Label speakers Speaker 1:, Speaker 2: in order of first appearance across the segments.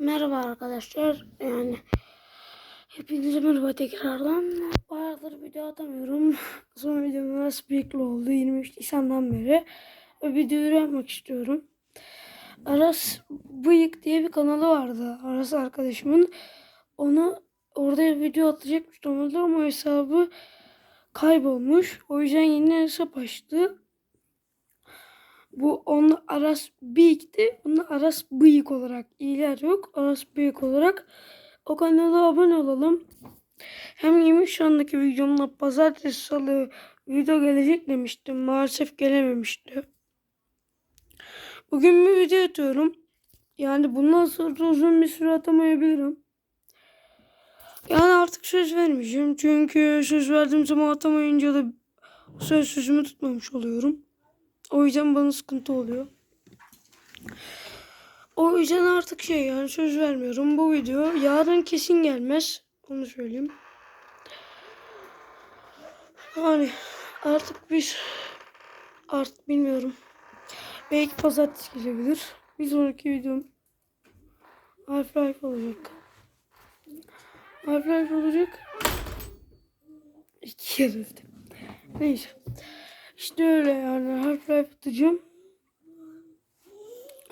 Speaker 1: Merhaba arkadaşlar. Yani hepinize merhaba tekrardan. Bayağıdır video atamıyorum. Son videom nasıl büyüklü oldu 23 Nisan'dan beri. O videoyu yapmak istiyorum. Aras Bıyık diye bir kanalı vardı. Aras arkadaşımın. Onu orada video atacakmış normalde ama hesabı kaybolmuş. O yüzden yeni hesap açtı. Bu Aras Bıyık'tı. Bunu Aras Bıyık olarak iyiler yok. Aras Bıyık olarak o kanala abone olalım. Hem 23 şu andaki videomla pazartesi salı video gelecek demiştim. Maalesef gelememişti. Bugün bir video atıyorum. Yani bundan sonra uzun bir süre atamayabilirim. Yani artık söz vermeyeceğim. Çünkü söz verdiğim zaman atamayınca da söz sözümü tutmamış oluyorum. O yüzden bana sıkıntı oluyor. O yüzden artık şey yani söz vermiyorum. Bu video yarın kesin gelmez. Onu söyleyeyim. Yani artık biz artık bilmiyorum. Belki pazartesi gelebilir. Bir sonraki videom Half-Life olacak. Half-Life olacak. İki kere öldüm. Neyse. İşte öyle yani Half-Life atacağım.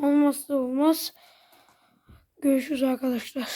Speaker 1: Olmazsa olmaz. Görüşürüz arkadaşlar.